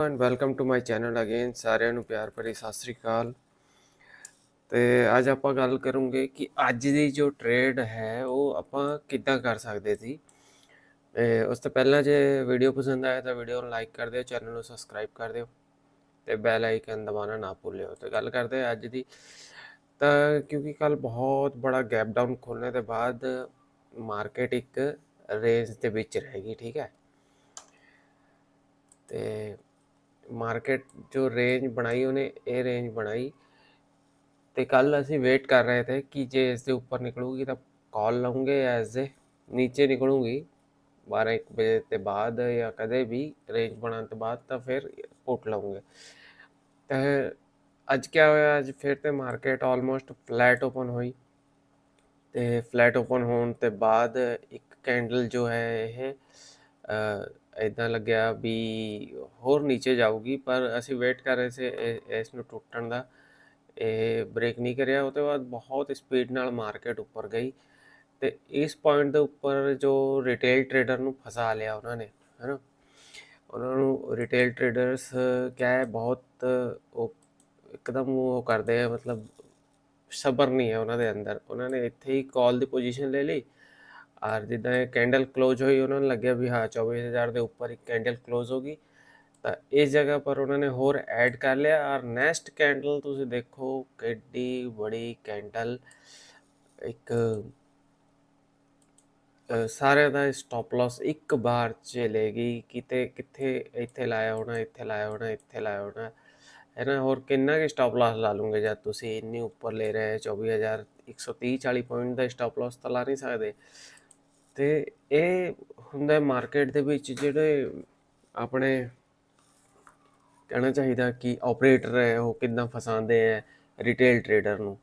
And welcome to my channel again ਸਾਰਿਆਂ ਨੂੰ ਪਿਆਰ ਭਰੀ ਸਤਿ ਸ੍ਰੀ ਅਕਾਲ। ਤੇ ਅੱਜ ਆਪਾਂ ਗੱਲ ਕਰੂੰਗੇ ਕਿ ਅੱਜ ਦੀ ਜੋ ਟ੍ਰੇਡ ਹੈ, ਉਹ ਆਪਾਂ ਕਿੱਦਾਂ ਕਰ ਸਕਦੇ ਸੀ। ਤੇ ਉਸ ਤੋਂ ਪਹਿਲਾਂ ਜੇ ਵੀਡੀਓ ਪਸੰਦ ਆਇਆ ਤਾਂ ਵੀਡੀਓ ਨੂੰ ਲਾਈਕ ਕਰ ਦਿਓ ਚੈਨਲ ਨੂੰ ਸਬਸਕ੍ਰਾਈਬ ਕਰ ਦਿਓ ਤੇ ਬੈਲ ਆਈਕਨ ਦਬਾਉਣਾ ਨਾ ਭੁੱਲਿਓ। ਤੇ ਗੱਲ ਕਰਦੇ ਹਾਂ ਅੱਜ ਦੀ। ਤਾਂ ਕਿਉਂਕਿ ਕੱਲ ਬਹੁਤ ਬੜਾ ਗੈਪ ਡਾਊਨ ਖੋਲਣੇ ਦੇ ਬਾਅਦ ਮਾਰਕੀਟ ਇੱਕ ਰੇਂਜ ਦੇ ਵਿੱਚ ਰਹੇਗੀ ਠੀਕ ਹੈ। ਤੇ ਮਾਰਕੀਟ ਜੋ ਰੇਂਜ ਬਣਾਈ ਉਹਨੇ, ਇਹ ਰੇਂਜ ਬਣਾਈ। ਤੇ ਕੱਲ ਅਸੀਂ ਵੇਟ ਕਰ ਰਹੇ ਥੇ ਕਿ ਜੇ ਇਸ ਦੇ ਉੱਪਰ ਨਿਕਲੂਗੀ ਤਾਂ ਕਾਲ ਲਵਾਂਗੇ ਜਾਂ ਇਸ ਦੇ ਨੀਚੇ ਨਿਕਲੂਗੀ। 12 1 ਵਜੇ ਤੇ ਬਾਅਦ ਜਾਂ ਕਦੇ ਵੀ ਰੇਂਜ ਬਣਾਉਣ ਤੋਂ ਬਾਅਦ ਤਾਂ ਫਿਰ ਪੁੱਟ ਲਵਾਂਗੇ ਤਾਂ ਅੱਜ ਕੀ ਹੋਇਆ, ਅੱਜ ਫਿਰ ਤੇ ਮਾਰਕੀਟ ਆਲਮੋਸਟ ਫਲੈਟ ਓਪਨ ਹੋਈ। ਤੇ ਫਲੈਟ ਓਪਨ ਹੋਣ ਤੇ ਬਾਅਦ ਇੱਕ ਕੈਂਡਲ ਜੋ ਹੈ ਇਹ ਇਦਾਂ ਲੱਗਿਆ ਵੀ ਹੋਰ ਨੀਚੇ ਜਾਊਗੀ, ਪਰ ਅਸੀਂ ਵੇਟ ਕਰ ਰਹੇ ਸੀ ਇਹ- ਇਸ ਨੂੰ ਟੁੱਟਣ ਦਾ। ਇਹ ਬ੍ਰੇਕ ਨਹੀਂ ਕਰਿਆ, ਉਹ ਤੋਂ ਬਾਅਦ ਬਹੁਤ ਸਪੀਡ ਨਾਲ ਮਾਰਕੀਟ ਉੱਪਰ ਗਈ ਤੇ ਇਸ ਪੁਆਇੰਟ ਦੇ ਉੱਪਰ ਜੋ ਰਿਟੇਲ ਟਰੇਡਰ ਨੂੰ ਫਸਾ ਲਿਆ ਉਹਨਾਂ ਨੇ, ਹੈਨਾ। ਉਹਨਾਂ ਨੂੰ ਰਿਟੇਲ ਟਰੇਡਰਸ ਕਿਆ ਬਹੁਤ ਉਹ ਇੱਕਦਮ ਉਹ ਕਰਦੇ ਆ, ਮਤਲਬ ਸਬਰ ਨਹੀਂ ਹੈ ਉਹਨਾਂ ਦੇ ਅੰਦਰ। ਉਹਨਾਂ ਨੇ ਇੱਥੇ ਹੀ ਕਾਲ ਦੀ ਪੋਜੀਸ਼ਨ ਲੈ ਲਈ ਔਰ ਜਿੱਦਾਂ ਇਹ ਕੈਂਡਲ ਕਲੋਜ਼ ਹੋਈ, ਉਹਨਾਂ ਨੂੰ ਲੱਗਿਆ ਵੀ ਹਾਂ 24000 ਦੇ ਉੱਪਰ ਇੱਕ ਕੈਂਡਲ ਕਲੋਜ਼ ਹੋ ਗਈ। ਤਾਂ ਇਸ ਜਗ੍ਹਾ ਪਰ ਉਹਨਾਂ ਨੇ ਹੋਰ ਐਡ ਕਰ ਲਿਆ। ਔਰ ਨੈਕਸਟ ਕੈਂਡਲ ਤੁਸੀਂ ਦੇਖੋ, ਕਿੱਡੀ ਬੜੀ ਕੈਂਡਲ ਇੱਕ ਸਾਰਿਆਂ ਦਾ ਸਟਾਪ ਲਾਸ ਇੱਕ ਵਾਰ ਚਲੇਗੀ। ਕਿਤੇ, ਕਿੱਥੇ ਇੱਥੇ ਲਾਇਆ ਹੋਣਾ, ਇੱਥੇ ਲਾਇਆ ਹੋਣਾ, ਇੱਥੇ ਲਾਇਆ ਹੋਣਾ। ਹੈ ਨਾ? ਹੋਰ ਕਿੰਨਾ ਕਿ ਸਟਾਪ ਲਾਸ ਲਾ ਲੂੰਗੇ ਜਦ ਤੁਸੀਂ ਇੰਨੀ ਉੱਪਰ ਲੈ ਰਹੇ 24000 130 40 ਪੁਆਇੰਟ ਦਾ ਸਟਾਪ ਲਾਸ ਤਾਂ ਲਾ ਨਹੀਂ ਸਕਦੇ। ਤੇ ਇਹ ਹੁੰਦਾ ਮਾਰਕੀਟ ਦੇ ਵਿੱਚ ਜਿਹੜੇ ਆਪਣੇ ਕਹਿਣਾ ਚਾਹੀਦਾ ਕਿ ਆਪਰੇਟਰ ਹੈ ਉਹ ਕਿੱਦਾਂ ਫਸਾਉਂਦੇ ਹੈ ਰਿਟੇਲ ਟਰੇਡਰ ਨੂੰ।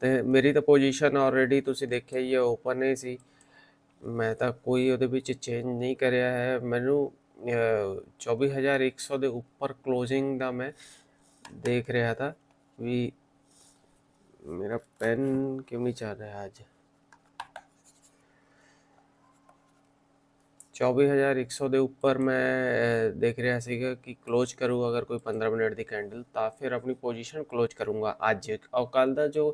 ਤੇ ਮੇਰੀ ਤਾਂ ਪੋਜੀਸ਼ਨ ਆਲਰੇਡੀ ਤੁਸੀਂ ਦੇਖਿਆ ਹੀ ਹੈ ਓਪਨ ਹੀ ਸੀ। ਮੈਂ ਤਾਂ ਕੋਈ ਉਹਦੇ ਵਿੱਚ ਚੇਂਜ ਨਹੀਂ ਕਰਿਆ ਹੈ। ਮੈਨੂੰ ਅਹ, 24100 ਦੇ ਉੱਪਰ ਕਲੋਜ਼ਿੰਗ ਦਾ ਮੈਂ ਦੇਖ ਰਿਹਾ ਥਾ ਵੀ ਮੇਰਾ ਪੈਨ ਕਿਉਂ ਨਹੀਂ ਚੱਲ ਰਿਹਾ ਅੱਜ? 24100 ਦੇ ਉੱਪਰ ਮੈਂ ਦੇਖ ਰਿਹਾ ਸੀਗਾ ਕਿ ਕਲੋਜ਼ ਕਰੂ ਅਗਰ ਕੋਈ 15 ਮਿੰਟ ਦੀ ਕੈਂਡਲ ਤਾਂ ਫਿਰ ਆਪਣੀ ਪੋਜੀਸ਼ਨ ਕਲੋਜ਼ ਕਰੂੰਗਾ ਅੱਜ ਔਰ ਕੱਲ ਦਾ ਜੋ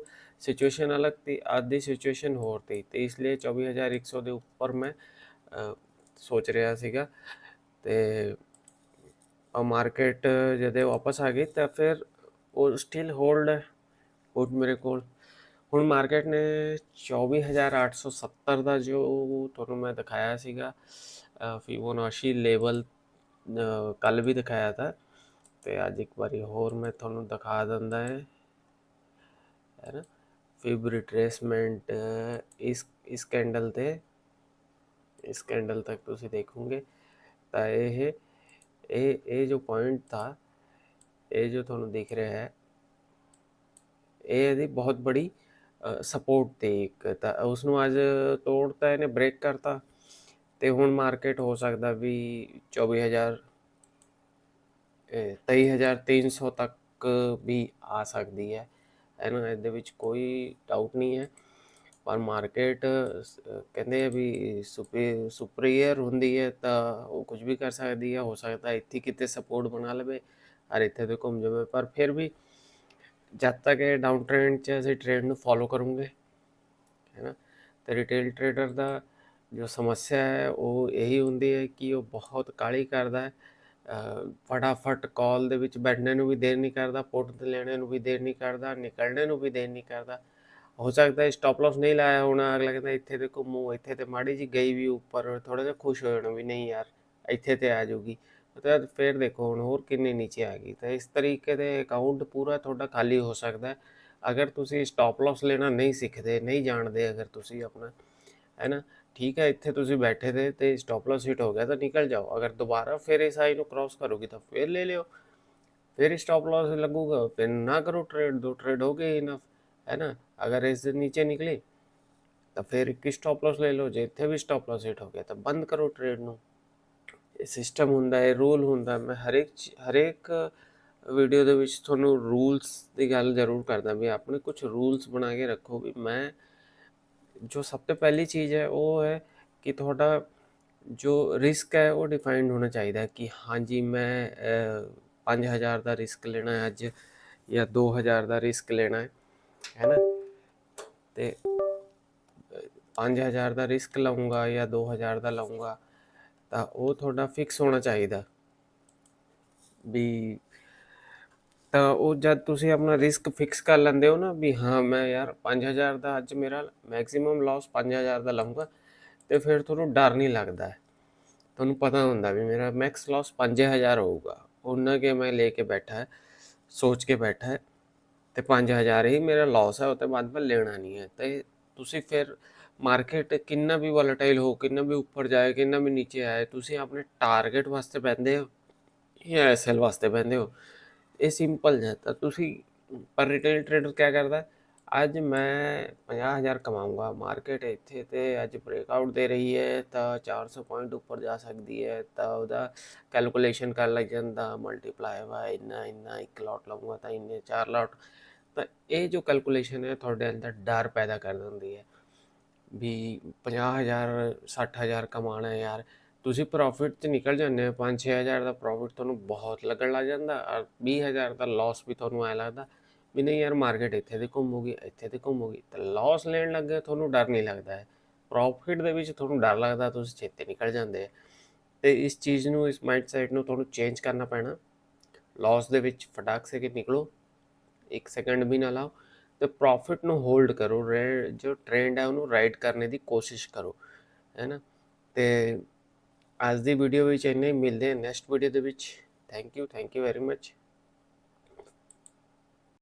ਸਿਚੁਏਸ਼ਨ ਅਲੱਗ ਥੀ ਅੱਜ ਦੀ ਸਿਚੁਏਸ਼ਨ ਹੋਰ ਥੀ ਤੇ ਇਸ ਲਈ 24100 ਦੇ ਉੱਪਰ ਮੈਂ ਸੋਚ ਰਿਹਾ ਸੀਗਾ ਤੇ ਆ ਮਾਰਕੀਟ ਜਦੋਂ ਵਾਪਸ ਆ ਗਈ ਤਾਂ ਫਿਰ ਉਹ ਸਟਿਲ ਹੋਲਡ ਹੈ ਪੁੱਟ ਮੇਰੇ ਕੋਲ ਹੁਣ ਮਾਰਕੀਟ ਨੇ 24870 ਦਾ ਜੋ ਤੁਹਾਨੂੰ ਮੈਂ ਦਿਖਾਇਆ ਸੀਗਾ ਫਿਬੋਨਾਚੀ ਲੈਵਲ ਕੱਲ ਵੀ ਦਿਖਾਇਆ था ਤੇ ਅੱਜ ਇੱਕ ਵਾਰੀ ਹੋਰ ਮੈਂ ਤੁਹਾਨੂੰ ਦਿਖਾ ਦਿੰਦਾ ਹੈ। ਹੈ ਨਾ? ਫਿਬ ਰਿਟਰੇਸਮੈਂਟ ਇਸ ਇਸ ਕੈਂਡਲ ਤੇ, ਇਸ ਕੈਂਡਲ ਤੱਕ ਤੁਸੀਂ ਦੇਖੋਗੇ ਤਾਂ ਇਹ ਇਹ ਇਹ ਜੋ ਪੁਆਇੰਟ ਥਾ, ਇਹ ਜੋ ਤੁਹਾਨੂੰ ਦਿਖ ਰਿਹਾ ਹੈ, ਇਹ ਇਹਦੀ ਬਹੁਤ ਬੜੀ ਸਪੋਰਟ ਤੇ ਇੱਕ ਤਾਂ ਉਸ ਨੂੰ ਅੱਜ ਤੋੜਤਾ, ਇਹਨੇ ਬ੍ਰੇਕ ਕਰਤਾ ਤੇ ਹੁਣ ਮਾਰਕੀਟ ਹੋ ਸਕਦਾ ਵੀ 24000 ਇਹ 23300 ਤੱਕ ਵੀ ਆ ਸਕਦੀ ਹੈ। ਇਹਨਾਂ ਇਹਦੇ ਵਿੱਚ ਕੋਈ ਡਾਊਟ ਨਹੀਂ ਹੈ। ਪਰ ਮਾਰਕੀਟ ਕਹਿੰਦੇ ਆ ਵੀ ਸੁਪਰੀਅਰ ਹੁੰਦੀ ਹੈ ਤਾਂ ਉਹ ਕੁਝ ਵੀ ਕਰ ਸਕਦੀ ਹੈ। ਹੋ ਸਕਦਾ ਇੱਥੇ ਕਿਤੇ ਸਪੋਰਟ ਬਣਾ ਲਵੇ ਔਰ ਇੱਥੇ ਤੇ ਘੁੰਮ ਜਾਵੇ। ਪਰ ਫਿਰ ਵੀ ਜਦ ਤੱਕ ਇਹ ਡਾਊਨ ਟ੍ਰੈਂਡ 'ਚ ਅਸੀਂ ਟ੍ਰੇਡ ਨੂੰ ਫੋਲੋ ਕਰੂੰਗੇ, ਹੈ ਨਾ? ਤੇ ਰਿਟੇਲ ਟ੍ਰੇਡਰ ਦਾ ਜੋ ਸਮੱਸਿਆ ਹੈ, ਉਹ ਇਹੀ ਹੁੰਦੀ ਹੈ ਕਿ ਉਹ ਬਹੁਤ ਕਾਲੀ ਕਰਦਾ ਹੈ। ਫਟਾਫਟ ਕਾਲ ਦੇ ਵਿੱਚ ਬੈਠਣੇ ਨੂੰ ਵੀ ਦੇਰ ਨਹੀਂ ਕਰਦਾ, ਪੁੱਟ ਤੇ ਲੈਣੇ ਨੂੰ ਵੀ ਦੇਰ ਨਹੀਂ ਕਰਦਾ, ਨਿਕਲਣੇ ਨੂੰ ਵੀ ਦੇਰ ਨਹੀਂ ਕਰਦਾ। ਹੋ ਸਕਦਾ ਹੈ ਸਟਾਪ ਲਾਸ ਨਹੀਂ ਲਾਇਆ ਹੋਣਾ, ਅਗਲਾ ਕਹਿੰਦਾ ਇੱਥੇ ਤੇ ਘੁੰਮੂ ਇੱਥੇ ਤੇ ਮਾੜੀ ਜੀ ਗਈ ਵੀ ਉੱਪਰ ਥੋੜਾ ਜਿਹਾ ਖੁਸ਼ ਹੋ ਜਾਣਾ ਵੀ ਨਹੀਂ ਯਾਰ, ਇੱਥੇ ਤੇ ਆ ਜਾਊਗੀ। ਤਾਂ ਫਿਰ ਦੇਖੋ ਹੁਣ ਹੋਰ ਕਿੰਨੇ ਨੀਚੇ ਆ ਗਈ। ਤਾਂ ਇਸ ਤਰੀਕੇ ਦੇ ਅਕਾਊਂਟ ਪੂਰਾ ਤੁਹਾਡਾ ਖਾਲੀ ਹੋ ਸਕਦਾ ਹੈ। ਅਗਰ ਤੁਸੀਂ ਸਟਾਪ ਲਾਸ ਲੈਣਾ ਨਹੀਂ ਸਿੱਖਦੇ, ਨਹੀਂ ਜਾਣਦੇ, ਅਗਰ ਤੁਸੀਂ ਆਪਣਾ, ਹੈ ਨਾ? ਠੀਕ ਹੈ, ਇੱਥੇ ਤੁਸੀਂ ਬੈਠੇ ਤੇ ਤੇ ਸਟਾਪ ਲਾਸ ਹਿੱਟ ਹੋ ਗਿਆ ਤਾਂ ਨਿਕਲ ਜਾਓ। ਅਗਰ ਦੁਬਾਰਾ ਫਿਰ ਇਸ ਆਈ ਨੂੰ ਕ੍ਰਾਸ ਕਰੋਗੇ ਤਾਂ ਫਿਰ ਲੈ ਲਿਓ। ਫਿਰ ਸਟਾਪ ਲਾਸ ਲੱਗੂਗਾ, ਫਿਰ ਨਾ ਕਰੋ ਟ੍ਰੇਡ ਦੋ ਟ੍ਰੇਡ ਹੋ ਗਏ ਇਨਫ ਹੈ ਨਾ? ਅਗਰ ਇਸ ਦੇ ਨੀਚੇ ਨਿਕਲੇ ਤਾਂ ਫਿਰ ਇੱਕ ਸਟਾਪ ਲਾਸ ਲੈ ਲਓ, ਜੇ ਇੱਥੇ ਵੀ ਸਟਾਪ ਲਾਸ ਹਿੱਟ ਹੋ ਗਿਆ ਤਾਂ ਬੰਦ ਕਰੋ ਟ੍ਰੇਡ ਨੂੰ। ਸਿਸਟਮ ਹੁੰਦਾ ਹੈ ਰੂਲ ਹੁੰਦਾ ਮੈਂ ਹਰੇਕ ਹਰੇਕ ਵੀਡੀਓ ਦੇ ਵਿੱਚ ਤੁਹਾਨੂੰ ਰੂਲਸ ਦੀ ਗੱਲ ਜ਼ਰੂਰ ਕਰਦਾ ਵੀ ਆਪਣੇ ਕੁਝ ਰੂਲਸ ਬਣਾ ਕੇ ਰੱਖੋ ਵੀ ਮੈਂ ਜੋ ਸਭ ਤੋਂ ਪਹਿਲੀ ਚੀਜ਼ ਹੈ ਉਹ ਹੈ ਕਿ ਤੁਹਾਡਾ ਜੋ ਰਿਸਕ ਹੈ ਉਹ ਡਿਫਾਈਨਡ ਹੋਣਾ ਚਾਹੀਦਾ ਕਿ ਹਾਂਜੀ ਮੈਂ ਅ, 5000 ਦਾ ਰਿਸਕ ਲੈਣਾ ਹੈ ਅੱਜ ਜਾਂ 2000 ਦਾ ਰਿਸਕ ਲੈਣਾ ਹੈ ਹੈ ਨਾ? ਤੇ 5000 ਦਾ ਰਿਸਕ ਲਵਾਂਗਾ ਜਾਂ 2000 ਦਾ ਲਵਾਂਗਾ ਤਾਂ ਉਹ ਤੁਹਾਡਾ ਫਿਕਸ ਹੋਣਾ ਚਾਹੀਦਾ। ਵੀ ਤਾਂ ਉਹ ਜਦ ਤੁਸੀਂ ਆਪਣਾ ਰਿਸਕ ਫਿਕਸ ਕਰ ਲੈਂਦੇ ਹੋ ਨਾ, ਵੀ ਹਾਂ, ਮੈਂ ਯਾਰ 5000 ਦਾ ਅੱਜ ਮੇਰਾ ਮੈਕਸਿਮਮ ਲਾਸ 5000 ਦਾ ਲਵਾਂਗਾ ਤੇ ਫਿਰ ਤੁਹਾਨੂੰ ਡਰ ਨਹੀਂ ਲੱਗਦਾ। ਤੁਹਾਨੂੰ ਪਤਾ ਹੁੰਦਾ ਵੀ ਮੇਰਾ ਮੈਕਸ ਲਾਸ 5000 ਹੋਊਗਾ। ਉਹਨਾਂ ਕੇ ਮੈਂ ਲੈ ਕੇ ਬੈਠਾ ਹੈ, ਸੋਚ ਕੇ ਬੈਠਾ ਹੈ, ਤੇ 5000 ਹੀ ਮੇਰਾ ਲਾਸ ਹੈ, ਉਹ ਤੋਂ ਬਾਅਦ ਮੈਂ ਲੈਣਾ ਨਹੀਂ ਹੈ। ਤੇ ਤੁਸੀਂ ਫਿਰ ਮਾਰਕੀਟ ਕਿੰਨਾ ਵੀ ਵੋਲੇਟਾਈਲ ਹੋ, ਕਿੰਨਾ ਵੀ ਉੱਪਰ ਜਾਏ, ਕਿੰਨਾ ਵੀ ਨੀਚੇ ਆਏ, ਤੁਸੀਂ ਆਪਣੇ ਟਾਰਗੇਟ ਵਾਸਤੇ ਪੈਂਦੇ ਹੋ ਜਾਂ ਐਸਐਲ ਵਾਸਤੇ ਪੈਂਦੇ ਹੋ? ਇਹ ਸਿੰਪਲ ਹੈ ਤਾਂ ਤੁਸੀਂ, ਪਰ ਰਿਟੇਲ ਟ੍ਰੇਡਰ ਕੀ ਕਰਦਾ ਅੱਜ ਮੈਂ 50000 ਕਮਾਊਂਗਾ ਮਾਰਕੀਟ ਇੱਥੇ ਤੇ ਅੱਜ ਬ੍ਰੇਕਆਊਟ ਦੇ ਰਹੀ ਹੈ, ਤਾਂ 400 ਪੁਆਇੰਟ ਉੱਪਰ ਜਾ ਸਕਦੀ ਹੈ, ਤਾਂ ਉਹਦਾ ਕੈਲਕੂਲੇਸ਼ਨ ਕਰ ਲੱਗ ਜਾਂਦਾ ਮਲਟੀਪਲਾਈ ਬਾਈ ਇੰਨਾ ਇੰਨਾ, ਇੱਕ ਲੋਟ ਲਵਾਂਗਾ ਤਾਂ ਇੰਨੇ, ਚਾਰ ਲੋਟ ਤਾਂ ਇਹ ਜੋ ਕੈਲਕੂਲੇਸ਼ਨ ਹੈ, ਤੁਹਾਡੇ ਅੰਦਰ ਡਰ ਪੈਦਾ ਕਰ ਦਿੰਦੀ ਹੈ। ਵੀ 50000 60000 ਕਮਾਣਾ ਹੈ ਯਾਰ। ਤੁਸੀਂ ਪ੍ਰੋਫਿਟ 'ਚ ਨਿਕਲ ਜਾਂਦੇ ਹੋ 5-6000 ਦਾ ਪ੍ਰੋਫਿਟ ਤੁਹਾਨੂੰ ਬਹੁਤ ਲੱਗਣ ਲੱਗ ਜਾਂਦਾ ਔਰ 20000 ਦਾ ਲਾਸ ਵੀ ਤੁਹਾਨੂੰ ਐ ਲੱਗਦਾ ਵੀ ਨਹੀਂ ਯਾਰ ਮਾਰਕੀਟ ਇੱਥੇ ਤੇ ਘੁੰਮੂਗੀ, ਇੱਥੇ ਤੇ ਘੁੰਮੂਗੀ। ਤਾਂ ਲਾਸ ਲੈਣ ਲੱਗੇ ਤੁਹਾਨੂੰ ਡਰ ਨਹੀਂ ਲੱਗਦਾ ਹੈ। ਪ੍ਰੋਫਿਟ ਦੇ ਵਿੱਚ ਤੁਹਾਨੂੰ ਡਰ ਲੱਗਦਾ ਤੁਸੀਂ ਛੇਤੀ ਨਿਕਲ ਜਾਂਦੇ ਆ ਤੇ ਇਸ ਚੀਜ਼ ਨੂੰ, ਇਸ ਮਾਈਂਡਸੈਟ ਨੂੰ ਤੁਹਾਨੂੰ ਚੇਂਜ ਕਰਨਾ ਪੈਣਾ। ਲਾਸ ਦੇ ਵਿੱਚ ਫਟਾਕ ਸੇ ਕਿ ਨਿਕਲੋ। ਇੱਕ ਸੈਕਿੰਡ ਵੀ ਨਾ ਲਾਓ। ਤੇ ਪ੍ਰੋਫਿਟ ਨੂੰ ਹੋਲਡ ਕਰੋ, ਰੇ- ਜੋ ਟ੍ਰੈਂਡ ਹੈ ਉਹਨੂੰ ਰਾਈਡ ਕਰਨ ਦੀ ਕੋਸ਼ਿਸ਼ ਕਰੋ, ਹੈ ਨਾ? ਤੇ ਅੱਜ ਦੀ ਵੀਡੀਓ ਵਿੱਚ ਇੰਨੇ ਮਿਲਦੇ ਹਾਂ ਨੈਕਸਟ ਵੀਡੀਓ ਦੇ ਵਿੱਚ। Thank you thank you very much